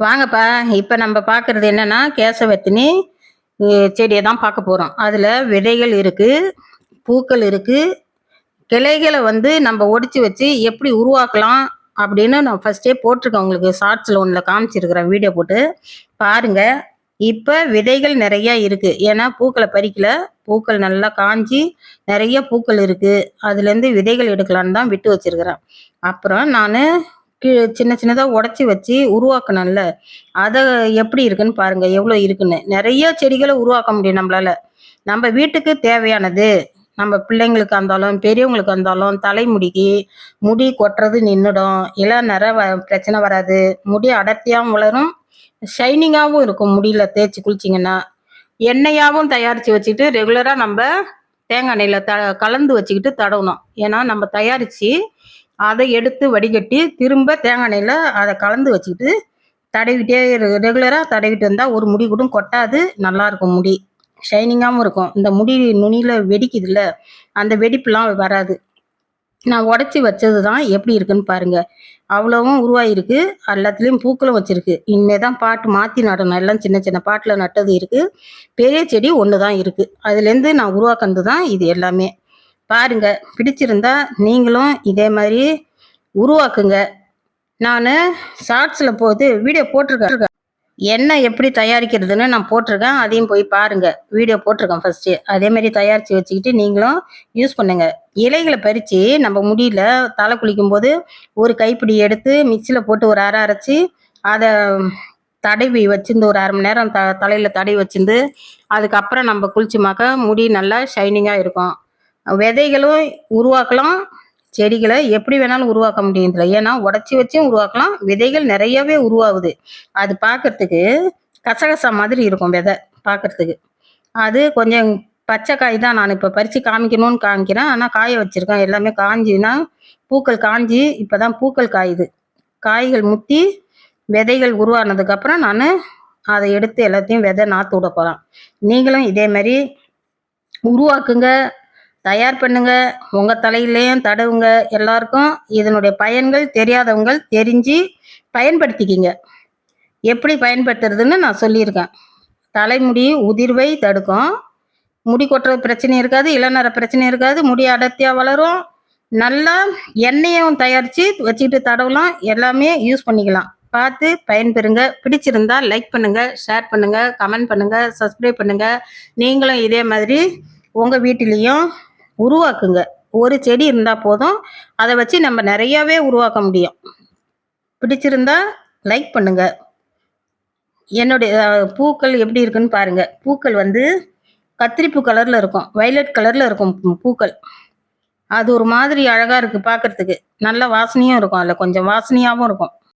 வாங்கப்பா இப்போ நம்ம பார்க்குறது என்னென்னா கேசவத்தினி செடியை தான் பார்க்க போகிறோம் அதில் விதைகள் இருக்குது பூக்கள் இருக்குது கிளைகளை வந்து நம்ம ஒடிச்சு வச்சு எப்படி உருவாக்கலாம் அப்படின்னு நான் ஃபஸ்ட்டே போட்டிருக்கேன் உங்களுக்கு ஷார்ட்ஸில் ஒன்றில் காமிச்சிருக்கிறேன் வீடியோ போட்டு. பாருங்கள் இப்போ விதைகள் நிறையா இருக்குது ஏன்னா பூக்களை பறிக்கல. பூக்கள் நல்லா காஞ்சி நிறைய பூக்கள் இருக்குது அதுலேருந்து விதைகள் எடுக்கலான்னு தான் விட்டு வச்சிருக்கிறேன். அப்புறம் நான் சின்ன சின்னதாக உடச்சி வச்சு உருவாக்கணும்ல. அதை எப்படி இருக்குன்னு பாருங்க எவ்வளோ இருக்குன்னு. நிறைய செடிகளை உருவாக்க முடியும் நம்மளால. நம்ம வீட்டுக்கு தேவையானது நம்ம பிள்ளைங்களுக்கு இருந்தாலும் பெரியவங்களுக்கு இருந்தாலும் தலைமுடிக்கு முடி கொட்டுறது நின்றுடும் இள நிறைய வ பிரச்சனை வராது. முடி அடர்த்தியாகவும் வளரும். ஷைனிங்காகவும் இருக்கும் முடியில் தேய்ச்சி குளிச்சிங்கன்னா. எண்ணெயாகவும் தயாரித்து வச்சுக்கிட்டு ரெகுலராக நம்ம தேங்காய் எண்ணெயில் த கலந்து வச்சுக்கிட்டு தடவணும். ஏன்னா நம்ம தயாரித்து அதை எடுத்து வடிகட்டி திரும்ப தேங்காய் எண்ணெயில் அதை கலந்து வச்சுக்கிட்டு தடவிட்டே ரெகுலராக தடவிட்டு வந்தால் ஒரு முடி கூட கொட்டாது நல்லாயிருக்கும் முடி. ஷைனிங்காகவும் இருக்கும். இந்த முடி நுனியில் வெடிக்குதுல்ல அந்த வெடிப்புலாம் வராது. நான் உடச்சி வச்சது தான் எப்படி இருக்குன்னு பாருங்க. அவ்வளோவும் உருவாயிருக்கு. எல்லாத்துலேயும் பூக்களும் வச்சுருக்கு. இனிமேல் தான் பாட்டு மாற்றி நடணும். எல்லாம் சின்ன சின்ன பாட்டில் நட்டது இருக்குது பெரிய செடி ஒன்று தான் இருக்குது அதுலேருந்து நான் உருவாக்குனது தான் இது எல்லாமே. பாருங்க. பிடிச்சிருந்தா நீங்களும் இதே மாதிரி உருவாக்குங்க. நான் ஷார்ட்ஸில் போது வீடியோ போட்டிருக்கேன். எண்ணெய் எப்படி தயாரிக்கிறதுன்னு நான் போட்டிருக்கேன். அதையும் போய் பாருங்கள் வீடியோ போட்டிருக்கேன் ஃபர்ஸ்ட்டு அதே மாதிரி தயாரித்து வச்சுக்கிட்டு நீங்களும் யூஸ் பண்ணுங்கள் இலைகளை பறித்து நம்ம முடியல தலை குளிக்கும் போது ஒரு கைப்பிடி எடுத்து மிக்சியில் போட்டு ஒரு அரை அரைச்சி அதை தடவி வச்சிருந்து ஒரு அரை மணி நேரம் த தலையில் தடவி வச்சிருந்து அதுக்கப்புறம் நம்ம குளிச்சுமாக்க முடி நல்லா ஷைனிங்காக இருக்கும். விதைகளும் உருவாக்கலாம் செடிகளை எப்படி வேணாலும் உருவாக்க முடியும் இதில். ஏன்னா உடச்சி வச்சும் உருவாக்கலாம் விதைகள் நிறையவே உருவாகுது. அது பார்க்கறதுக்கு கசகசா மாதிரி இருக்கும் விதை பார்க்கறதுக்கு அது கொஞ்சம் பச்சை காய் தான் நான் இப்போ பறித்து காமிக்கணும்னு காமிக்கிறேன். ஆனால் காய வச்சுருக்கேன். எல்லாமே காஞ்சினா பூக்கள் காஞ்சி இப்போ தான் பூக்கள் காயுது. காய்கள் முத்தி விதைகள் உருவானதுக்கப்புறம் நான் அதை எடுத்து எல்லாத்தையும் விதை நாற்று விட போகிறேன் நீங்களும் இதே மாதிரி உருவாக்குங்க. தயார் பண்ணுங்க. உங்க தலையிலையும் தடவுங்க. எல்லாருக்கும் இதனுடைய பயன்கள் தெரியாதவங்க தெரிஞ்சு பயன்படுத்திக்கிங்க. எப்படி பயன்படுத்துறதுன்னு நான் சொல்லியிருக்கேன். தலைமுடி உதிர்வை தடுக்கும். முடி கொட்டுற பிரச்சனை இருக்காது இளநர பிரச்சனை இருக்காது. முடி அடர்த்தியாக வளரும். நல்லா எண்ணெயும் தயாரித்து வச்சுக்கிட்டு தடவலாம். எல்லாமே யூஸ் பண்ணிக்கலாம். பார்த்து பயன்பெறுங்க. பிடிச்சிருந்தா லைக் பண்ணுங்கள் ஷேர் பண்ணுங்கள் கமெண்ட் பண்ணுங்கள் சப்ஸ்கிரைப் பண்ணுங்கள் நீங்களும் இதே மாதிரி உங்கள் வீட்டிலையும் உருவாக்குங்க. ஒரு செடி இருந்தால் போதும். அதை வச்சு நம்ம நிறையாவே உருவாக்க முடியும். பிடிச்சிருந்தா லைக் பண்ணுங்க. என்னுடைய பூக்கள் எப்படி இருக்குன்னு பாருங்க. பூக்கள் வந்து கத்திரிப்பூ கலரில் இருக்கும். வயலட் கலரில் இருக்கும் பூ- பூக்கள். அது ஒரு மாதிரி அழகாக இருக்குது பார்க்கறதுக்கு நல்ல வாசனையும் இருக்கும். அதில் கொஞ்சம் வாசனையாகவும் இருக்கும்.